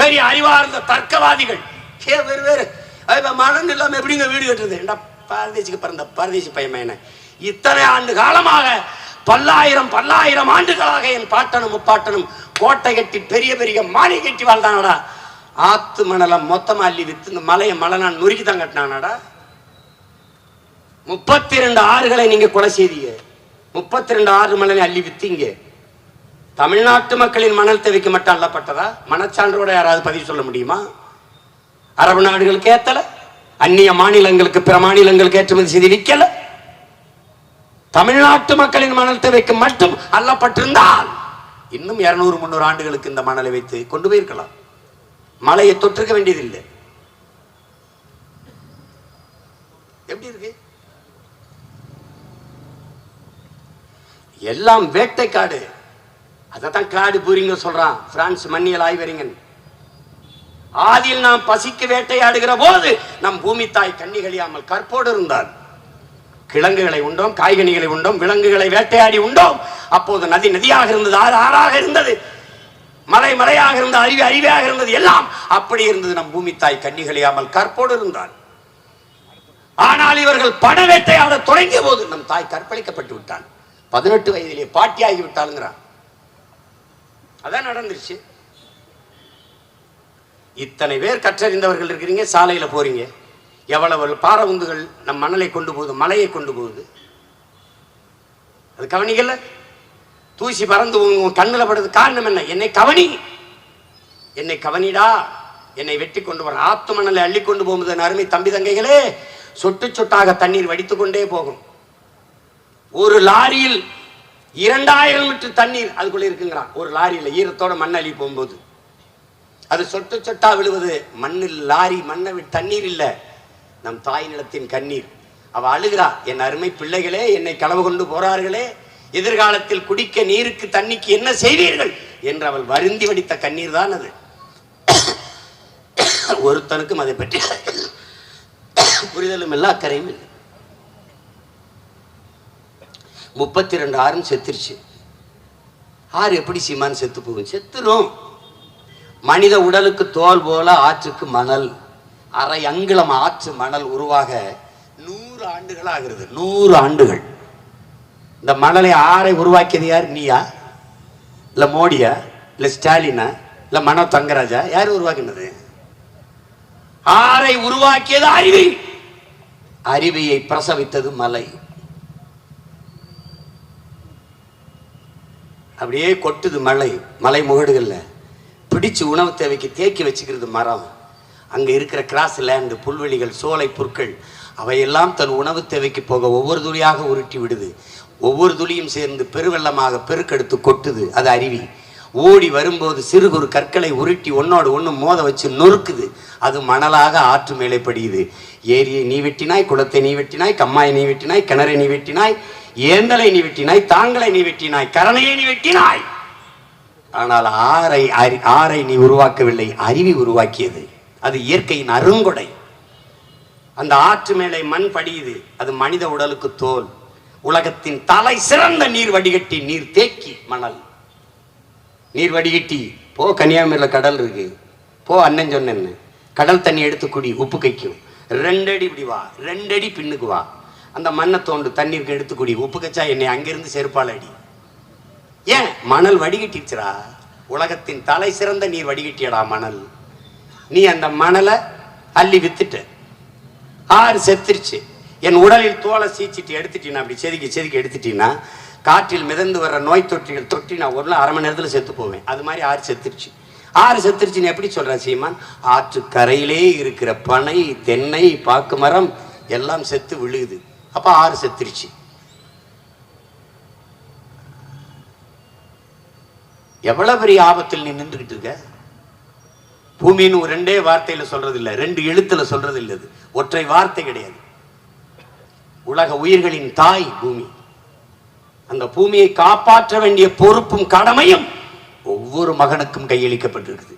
பெரிய அறிவார்ந்த தர்க்கவாதிகள். ஏ வேறு வேறு. அது மனம் இல்லாமல் எப்படிங்க வீடு கட்டுறது? ஏண்டா பரதேசிக்கு பிறந்த பரதேசி பையன் இத்தனை ஆண்டு காலமாக பல்லாயிரம் பல்லாயிரம் ஆண்டுகளாக என் பாட்டனும் முப்பாட்டனும் கோட்டை கட்டி பெரிய பெரிய மாளிகை கட்டி வாழ்ந்தானடா. ஆத்து மணலை மொத்தமாக அள்ளி வித்து இந்த மலையை மலை நான் நொறுக்கி தான் கட்டினானடா. முப்பத்தி ரெண்டு ஆறுகளை நீங்க கொலை செய்தீங்க. முப்பத்தி ரெண்டு ஆறு மணலை அள்ளி வித்தீங்க. தமிழ்நாட்டு மக்களின் மணல் தேவைக்கு மட்டும் அல்லப்பட்டதா மனச்சான்றோட யாராவது பதிவு சொல்ல முடியுமா? அரபு நாடுகளுக்கு ஏத்தல அந்நிய மாநிலங்களுக்கு பிற மாநிலங்களுக்கு ஏற்றுமதி செய்து விற்கல. தமிழ்நாட்டு மக்களின் மணல் தேவைக்கு மட்டும் அல்லப்பட்டிருந்தால் இன்னும் இருநூறு முந்நூறு ஆண்டுகளுக்கு இந்த மணலை வைத்து கொண்டு போயிருக்கலாம். மலையை தொற்றுக்க வேண்டியதில்லை. எப்படி இருக்கு? எல்லாம் வேட்டைக்காடு. அதைத்தான் காடு பூரிங்க சொல்றான். பிரான்ஸ் மன்னியல் ஆய்வறிஞன். ஆதியில் நாம் பசிக்கு வேட்டையாடுகிற போது நம் பூமி தாய் கண்ணிகளியாமல் கற்போடு இருந்தார் கிழங்குகளை உண்டோம் காய்கனிகளை உண்டோம் விலங்குகளை வேட்டையாடி உண்டோம். அப்போது நதி நதியாக இருந்தது ஆறு ஆறாக இருந்தது. மலை மலையாக இருந்த அறிவு அறிவியாக இருந்தது எல்லாம் அப்படி இருந்தது நம் பூமி தாய் கண்ணிகளியாமல் கற்போடு இருந்தார் ஆனால் இவர்கள் பண வேட்டையாட தொடங்கிய போது நம் தாய் கற்பழிக்கப்பட்டு விட்டான். பதினெட்டு வயதிலே பாட்டியாகி விட்டாளுங்கிறான். அதான் நடந்துருச்சு. இத்தனை பேர் கற்றறிந்தவர்கள் இருக்கிறீங்க சாலையில் போறீங்க. எவ்வளவு உந்துகள் நம் மணலை கொண்டு போகுது மலையை கொண்டு போகுது. அது கவனிக்கல தூசி பறந்து உன் உன் படுறது காரணம் என்ன? என்னை கவனி. என்னை கவனிடா. என்னை வெட்டி கொண்டு வர. ஆத்து மணலை அள்ளி கொண்டு போகும்போது அருமை தம்பி தங்கைகளே சொட்டு சொட்டாக தண்ணீர் வடித்துக்கொண்டே போகும். ஒரு லாரியில் இரண்டாயிரம் லிட்டர் தண்ணீர் அதுக்குள்ள இருக்குங்கிறான். ஒரு லாரியில் ஈரத்தோட மண் அள்ளி போகும்போது. அது சொட்டு சொட்டா விழுவது. மண்ணில் லாரி மண்ணை விட்டு தண்ணீர் இல்லை. நம் தாய் நிலத்தின் கண்ணீர். அவ அழுகிறா. என் அருமை பிள்ளைகளே என்னை களவு கொண்டு போறார்களே. எதிர்காலத்தில் குடிக்க நீருக்கு தண்ணிக்கு என்ன செய்வீர்கள்? என்று அவள் வருந்தி வடித்த கண்ணீர் தான் அது. ஒருத்தனுக்கும் அதை பற்றி புரிதலும் இல்லை அக்கறையும் இல்லை. முப்பத்தி ரெண்டு ஆறும் செத்துருச்சு. ஆறு எப்படி சீமான் செத்து போகும்? செத்துரும். மனித உடலுக்கு தோல் போல ஆற்றுக்கு மணல். அரை அங்குலம் ஆற்று மணல் உருவாக நூறு ஆண்டுகள் ஆகிறது. நூறு ஆண்டுகள். இந்த மணலை ஆறை உருவாக்கியது யார்? நீயா? இல்லை மோடியா? இல்லை ஸ்டாலினா? இல்லை மனோ தங்கராஜா? யார் உருவாக்கினது? ஆறை உருவாக்கியது அருவி அருவியை பிரசவித்தது மலை. அப்படியே கொட்டுது மலை மலை முகடுகளில். பிடிச்சு உணவு தேவைக்கு தேக்கி வச்சுக்கிறது மரம். அங்கே இருக்கிற கிராஸ் லேண்டு புல்வெளிகள் சோலை புற்கள் அவையெல்லாம் தன் உணவு தேவைக்கு போக ஒவ்வொரு துளியாக உருட்டி விடுது. ஒவ்வொரு துளியும் சேர்ந்து பெருவெள்ளமாக பெருக்கெடுத்து கொட்டுது. அது அருவி. ஓடி வரும்போது சிறு குறு கற்களை உருட்டி ஒன்னோடு ஒன்று மோத வச்சு நொறுக்குது. அது மணலாக ஆற்று மேலே படியுது. ஏரியை நீ வெட்டினாய் குளத்தை நீ வெட்டினாய் கம்மாயை நீ வெட்டினாய் கிணறை நீ வெட்டினாய் ஏந்தலை நீ வெட்டினாய் தாங்களை நீ வெட்டினாய் கரணையை நீ வெட்டினாய் ஆனால் ஆறை ஆரை ஆறை நீ உருவாக்கவில்லை அருவி உருவாக்கியது. அது இயற்கையின் அருங்கொடை. அந்த ஆற்று மேலே மண் படியுது அது மனித உடலுக்கு தோல். உலகத்தின் தலை சிறந்த நீர் வடிகட்டி நீர் தேக்கி மணல். நீர் வடிகட்டி போ கன்னியாகுமரியில கடல் இருக்கு. போ அண்ணன் சொன்னேன்னு. கடல் தண்ணி எடுத்து குடி உப்பு கைக்கும் ரெண்டடி இப்படி வா ரெண்டடி பின்னுக்கு வா. அந்த மண்ணை தோண்டு தண்ணீருக்கு எடுத்துக்கூடிய உப்பு கச்சா என்னை அங்கிருந்து செருப்பால் அடி ஏன்? மணல் வடிகட்டிடுச்சுரா உலகத்தின் தலை சிறந்த நீர் வடிகட்டியடா மணல். நீ அந்த மணலை அள்ளி வித்துட்ட. ஆறு செத்துருச்சு. என் உடலில் தோலை சீச்சிட்டு எடுத்துட்டீங்கன்னா அப்படி? செதுக்கி செதுக்கி எடுத்துட்டீங்கன்னா காற்றில் மிதந்து வர்ற நோய் தொற்றிகள் தொட்டி நான் ஒரு அரை மணி நேரத்தில் செத்து போவேன். அது மாதிரி ஆறு செத்துருச்சு. ஆறு செத்துருச்சுன்னு எப்படி சொல்கிறேன் சீமான்? ஆற்று கரையிலே இருக்கிற பனை தென்னை பாக்கு மரம் எல்லாம் செத்து விழுகுது. அப்போ ஆறு செத்துருச்சு. எவ்வளவு பெரிய ஆபத்தில் நீ நின்றுகிட்டு இருக்க? பூமின்னு ஒரு ரெண்டே வார்த்தையில சொல்றது இல்ல ரெண்டு எழுத்துல சொல்றது இல்லை ஒற்றை வார்த்தை கிடையாது. உலக உயிர்களின் தாய் பூமி. அந்த பூமியை காப்பாற்ற வேண்டிய பொறுப்பும் கடமையும் ஒவ்வொரு மகனுக்கும் கையளிக்கப்பட்டிருக்குது.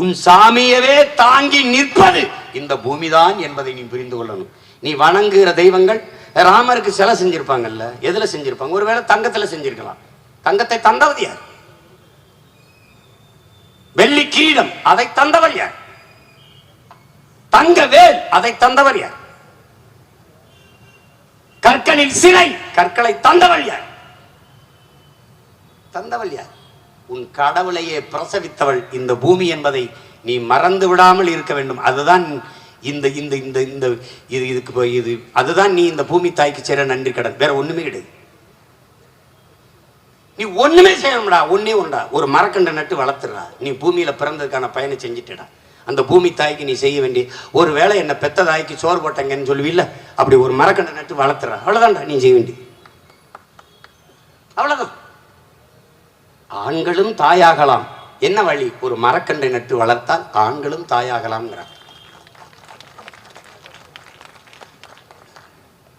உன் சாமியவே தாங்கி நிற்பது இந்த பூமிதான் என்பதை நீ புரிந்து கொள்ளணும். நீ வணங்குகிற தெய்வங்கள் ராமருக்கு சிலை செஞ்சிருப்பாங்கல்ல எதுல செஞ்சிருப்பாங்க? ஒருவேளை தங்கத்துல செஞ்சிருக்கலாம். தங்கத்தை தந்தவது யார்? வெள்ளி கிரீடம் அதை தந்தவர் யார்? தங்க வேல் அதை தந்தவர் யார்? கற்களில் சிலை கற்களை தந்தவள் யார்? தந்தவள் யார்? உன் கடவுளையே பிரசவித்தவள் இந்த பூமி என்பதை நீ மறந்து விடாமல் இருக்க வேண்டும். அதுதான் இந்த இந்த இந்த இந்த இது இதுக்கு போய் இது அதுதான் நீ இந்த பூமி தாய்க்கு செய்கிற நன்றி கடன். வேற ஒண்ணுமே கிடையாது. நீ ஒண்ணுமே செய்யணும்டா ஒண்ணே ஒன்றா ஒரு மரக்கண்டை நட்டு வளர்த்துடா நீ பூமியில பிறந்ததுக்கான பயனை செஞ்சுட்டடா. அந்த பூமி தாய்க்கு நீ செய்ய வேண்டிய ஒரு வேளை என்ன பெத்த தாய்க்கு சோறு போட்டங்கன்னு சொல்லுவில்ல அப்படி ஒரு மரக்கண்டை நட்டு வளர்த்துறா. அவ்வளவுதான்டா நீ செய்ய வேண்டிய அவ்வளவுதான். ஆண்களும் தாயாகலாம். என்ன வழி? ஒரு மரக்கண்டை நட்டு வளர்த்தால் ஆண்களும் தாயாகலாம்ங்கிறார்.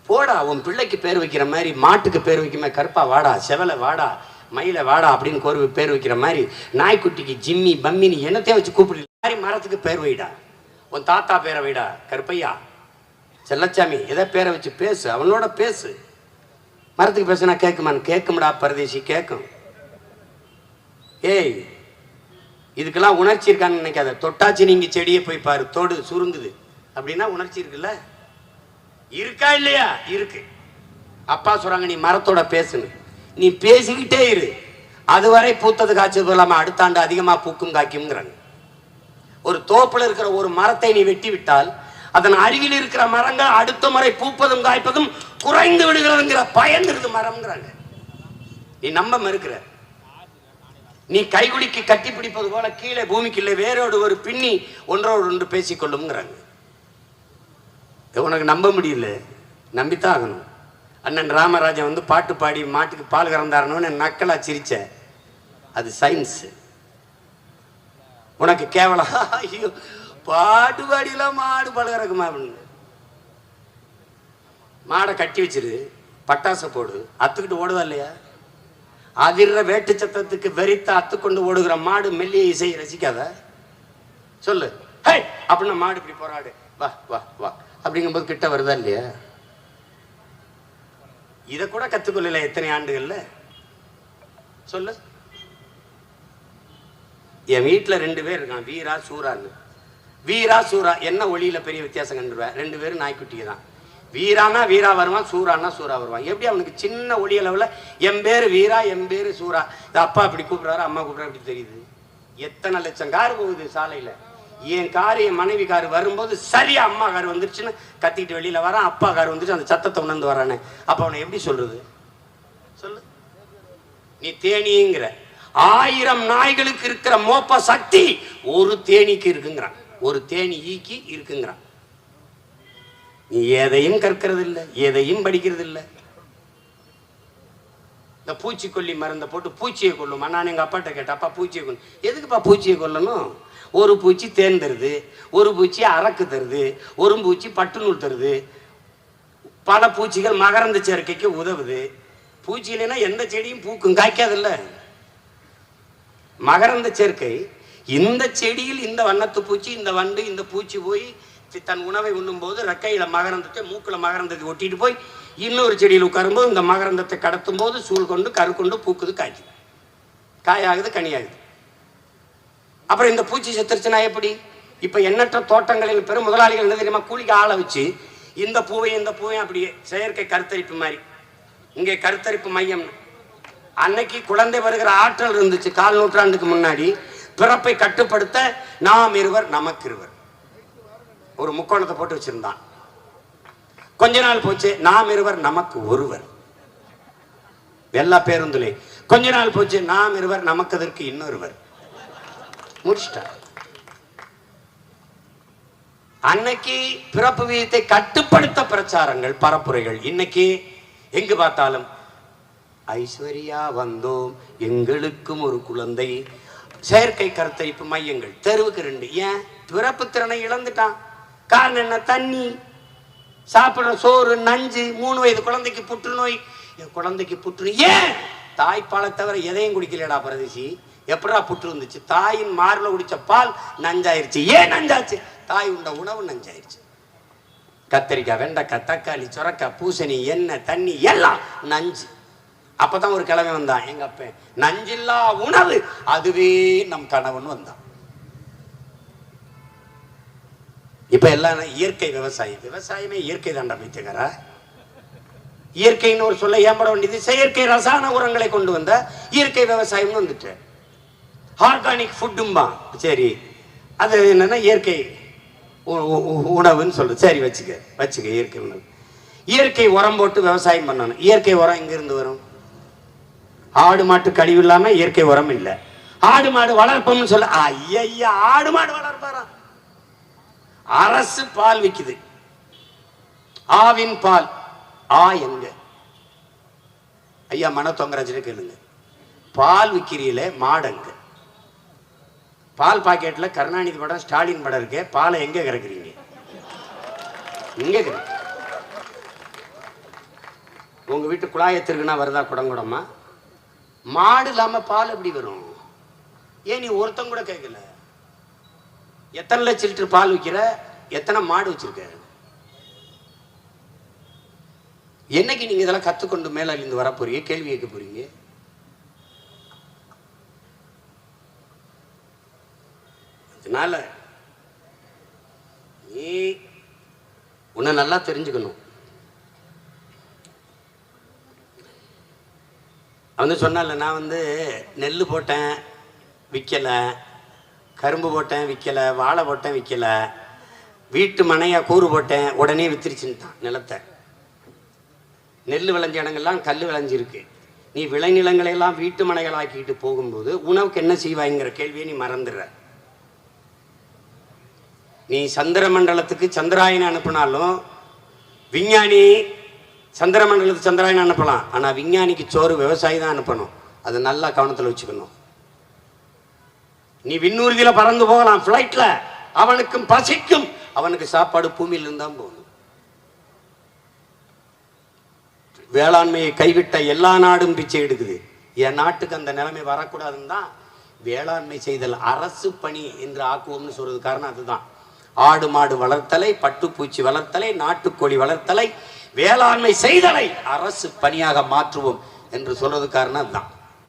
போடா உன் பிள்ளைக்கு பேர் வைக்கிற மாதிரி மாட்டுக்கு பேர் வைக்கிற கருப்பா வாடா செவலை வாடா மயில வாடா அப்படின்னு கோர்வை பேர் வைக்கிற மாதிரி நாய்க்குட்டிக்கு ஜிம்மி பம்மின்னு என்னத்தையும் வச்சு கூப்பிடு. மாதிரி மரத்துக்கு பேர் வைடா. உன் தாத்தா பேரை வைடா கருப்பையா. செல்லச்சாமி எதை பேரை வச்சு பேசு? அவனோட பேசு. மரத்துக்கு பேசுனா கேட்குமான்னு கேட்கும்டா பரதேசி கேட்கும் ஏய் இதுக்கெல்லாம் உணர்ச்சி இருக்கான்னு நினைக்காத. தொட்டாச்சு நீங்க செடியை போய் பாரு தோடு சுருங்குது. அப்படின்னா உணர்ச்சி இருக்குல்ல? இருக்கா இல்லையா? இருக்கு. அப்பா சொல்றாங்க நீ மரத்தோட பேசுன்னு. நீ பேசிக்கிட்டே இரு. அதுவரை பூத்தது காய்ச்சது இல்லாம அடுத்த ஆண்டு அதிகமா பூக்கும் காய்க்கும்ங்கிறாங்க. ஒரு தோப்புல இருக்கிற ஒரு மரத்தை நீ வெட்டி விட்டால் அதன் அருகில் இருக்கிற மரங்கள் அடுத்த முறை பூப்பதும் காய்ப்பதும் குறைந்து விடுகிறதுங்கிற பயந்துருது மரம்ங்கிறாங்க. நீ நம்ப மறுக்கிற. நீ கைகுலிக்கு கட்டி பிடிப்பது போல கீழே பூமிக்கு இல்லை வேரோடு ஒரு பின்னி ஒன்றோடு ஒன்று பேசிக்கொள்ளும்ங்கிறாங்க. உனக்கு நம்ப முடியல. நம்பித்தான் ஆகணும். அண்ணன் ராமராஜன் வந்து பாட்டு பாடி மாட்டுக்கு பால் கறந்தாரணும்னு நக்கலாக சிரிச்ச. அது சயின்ஸு உனக்கு கேவலம். ஐயோ பாட்டு பாடியெல்லாம் மாடு பால் கறக்குமா அப்படின்னு. மாடை கட்டி வச்சிரு பட்டாசை போடு அத்துக்கிட்டு ஓடுதா இல்லையா? அதிர்ற வேட்டு சத்தத்துக்கு வெறித்த அத்துக்கொண்டு ஓடுகிற மாடு மெல்லிய இசையை ரசிக்காத. சொல்லு. ஹே அப்படின்னா மாடு இப்படி போராடு வா வா வா. அப்படிங்கும்போது கிட்ட வருதா இல்லையா? இதை கூட கற்றுக்கொள்ளல எத்தனை ஆண்டுகள்ல? சொல்லு. என் வீட்டில் ரெண்டு பேர் இருக்கான் வீரா சூரான்னு வீரா சூரா என்ன ஒளியில பெரிய வித்தியாசம் கண்டுருவேன் ரெண்டு பேரும் நாய்க்குட்டிங்க தான். வீரானா வீரா வருவான் சூரானா சூரா வருவான். எப்படி அவனுக்கு சின்ன ஒளி அளவில் என் பேர் வீரா என் பேர் சூரா. அப்பா இப்படி கூப்பிடுறாரு அம்மா கூப்பிடுறா இப்படி தெரியுது. எத்தனை லட்சம் கார் போகுது சாலையில். என் கார் என் மனைவி கார் வரும்போது சரியா அம்மா கார் வந்துருச்சுன்னு கத்திக்கிட்டு வெளியில வரான். அப்பா கார் வந்துருச்சு அந்த சத்தத்தை உணர்ந்து வரானே. அப்போ அவனை எப்படி சொல்றது? சொல்லு. நீ தேனிங்கிற. ஆயிரம் நாய்களுக்கு இருக்கிற மோப்ப சக்தி ஒரு தேனிக்கு இருக்குங்கிறான். ஒரு தேனி ஈக்கி இருக்குங்கிறான். நீ எதையும் கற்கிறது இல்லை எதையும் படிக்கிறது இல்லை இந்த பூச்சிக்கொல்லி மருந்தை போட்டு பூச்சியை கொல்லுமா. நான் எங்கள் அப்பாட்ட கேட்டேன் அப்பா பூச்சியை கொல்லும் எதுக்குப்பா பூச்சியை கொல்லணும்? ஒரு பூச்சி தேன் தருது ஒரு பூச்சி அரக்கு தருது ஒரு பூச்சி பட்டு நூல் தருது. பல பூச்சிகள் மகரந்த சேர்க்கைக்கு உதவுது. பூச்சி இல்லைன்னா எந்த செடியும் பூக்கும் காய்க்காதில்ல. மகரந்த சேர்க்கை இந்த செடியில் இந்த வண்ணத்து பூச்சி இந்த வண்டு இந்த பூச்சி போய் தன் உணவை உண்ணும்போது ரெக்கையில மகரந்தத்தை மூக்கில் மகரந்தத்தை ஒட்டிட்டு போய் இன்னொரு செடியில் உட்காரும்போது இந்த மகரந்தத்தை கடத்தும் போது சூழ் கொண்டு கரு கொண்டு பூக்குது காய்க்குது. காயாகுது கனியாகுது. அப்புறம் இந்த பூச்சி செத்துருச்சுன்னா எப்படி? இப்போ எண்ணற்ற தோட்டங்களில் பெரும் முதலாளிகள் என்ன தெரியுமா? கூலிக்கு ஆளை வச்சு இந்த பூவையும் இந்த பூவையும் அப்படியே செயற்கை கருத்தரிப்பு மாதிரி. இங்கே கருத்தரிப்பு மையம் அன்னைக்கு குழந்தை வருகிற ஆற்றல் இருந்துச்சு கால் நூற்றாண்டுக்கு முன்னாடி. பிறப்பை கட்டுப்படுத்த நாம் இருவர் நமக்கு இருவர் ஒரு முக்கோணத்தை போட்டு வச்சிருந்தான். கொஞ்ச நாள் போச்சு நாம் இருவர் நமக்கு ஒருவர். எல்லா பேருந்துலே கொஞ்ச நாள் போச்சு நாம் இருவர் நமக்கு அதற்கு இன்னொருவர். முடிச்சிட்டார். அன்னைக்கு பிறப்பு வீதத்தை கட்டுப்படுத்த பிரச்சாரங்கள் பரப்புரைகள். இன்னைக்கு எங்கு பார்த்தாலும் ஐஸ்வர்யா வந்தோம் எங்களுக்கும் ஒரு குழந்தை. செயற்கை கருத்தரிப்பு மையங்கள் தெருவுக்கு ரெண்டு. ஏன்? பிறப்பு திறனை இழந்துட்டான். காரணம் என்ன? தண்ணி. சாப்பிட்ற சோறு நஞ்சு மூணு வயது குழந்தைக்கு புற்றுநோய் என் குழந்தைக்கு புற்று ஏன்? தாய்ப்பாலை தவிர எதையும் குடிக்கலடா பரதேசி. எப்படா புற்று வந்துச்சு? தாயின் மார்பில் குடிச்ச பால் நஞ்சாயிருச்சு. ஏன் நஞ்சாச்சு? தாய் உண்ட உணவு நஞ்சாயிருச்சு. கத்தரிக்காய் வெண்டைக்காய் தக்காளி சுரக்காய் பூசணி எண்ணெய் தண்ணி எல்லாம் நஞ்சு. அப்போ தான் ஒரு கிழமை வந்தான். எங்கள் அப்பன் நஞ்சில்லா உணவு. அதுவே நம் கணவன் வந்தான். இப்ப எல்லாம் இயற்கை விவசாயம் விவசாயமே இயற்கை தாண்டா பைத்தியக்காரா இயற்கைன்னு ஒரு சொல்ல ஏம்பட வேண்டியது செயற்கை ரசாயன உரங்களை கொண்டு வந்த இயற்கை விவசாயம்னு வந்துட்டு. ஆர்கானிக் ஃபுட்டும்பா சரி. அது என்னன்னா இயற்கை உணவுன்னு சொல்லு. சரி வச்சுக்க. வச்சுக்க இயற்கை உணவு. இயற்கை உரம் போட்டு விவசாயம் பண்ணணும். இயற்கை உரம் எங்கிருந்து வரும்? ஆடு மாட்டு கழிவு இல்லாம இயற்கை உரம் இல்லை. ஆடு மாடு வளர்ப்போம்னு சொல்ல. ஐயா ஆடு மாடு வளர்ப்பாரா அரசு பால் விக்குது. ஆவின் பால். ஆ எங்க? ஐயா மன தொங்கராஜனே கேளுங்க. பால் விக்கிறீல மாடங்க பால் பாக்கெட்ல கருணாநிதி படம் ஸ்டாலின் படம் இருக்கே பாலை எங்க கறக்குறீங்க? இங்க கறக்கு. உங்க வீட்டு குழாயத்திற்குனா திருகுனா வருதா குடங்குடமா மாடு இல்லாம பால் எப்படி வரும்? ஏன் நீ ஒருத்தன் கூட கேட்கல எத்தனை லட்சம் லிட்டர் பால் விற்கிற எத்தனை மாடு வச்சிருக்க? என்னைக்கு நீங்க இதெல்லாம் கத்துக்கொண்டு மேல இருந்து வர போறீங்க? கேள்வி கேட்க போறீங்க? அதனால நீ உன்னை நல்லா தெரிஞ்சுக்கணும். அவன் வந்து சொன்னால நான் வந்து நெல் போட்டேன் விற்கலை கரும்பு போட்டேன் விற்கலை வாழை போட்டேன் விற்கலை வீட்டு மனையாக கூறு போட்டேன் உடனே வித்துருச்சுன்ட்டான் நிலத்தை. நெல் விளைஞ்ச இடங்கள்லாம் கல் விளைஞ்சிருக்கு. நீ விளைநிலங்களை எல்லாம் வீட்டு மனைகளாக்கிட்டு போகும்போது உணவுக்கு என்ன செய்வாய்ங்கிற கேள்வியை நீ மறந்துடுற. நீ சந்திர மண்டலத்துக்கு சந்திராயன் அனுப்பினாலும் விஞ்ஞானி சந்திர மண்டலத்துக்கு சந்திராயன் அனுப்பலாம். ஆனால் விஞ்ஞானிக்கு சோறு விவசாயி தான் அனுப்பணும். அதை நல்லா கவனத்தில் வச்சுக்கணும். நீ விண்ணூர்தியில பறந்து போகலாம் ஃப்ளைட்ல அவனுக்கும் பசிக்கும். அவனுக்கு சாப்பாடு பூமியில் இருந்தான் போகணும் வேளாண்மையை கைவிட்ட எல்லா நாடும் பிச்சை எடுக்குது. என் நாட்டுக்கு அந்த நிலைமை வரக்கூடாதுன்னு தான் வேளாண்மை செய்தல் அரசு பணி என்று ஆக்குவோம்னு சொல்றது காரணம் அதுதான். ஆடு மாடு வளர்த்தலை பட்டுப்பூச்சி வளர்த்தலை நாட்டுக்கோழி வளர்த்தலை வேளாண்மை செய்தலை அரசு பணியாக மாற்றுவோம் என்று சொல்றது காரணம் அதுதான்.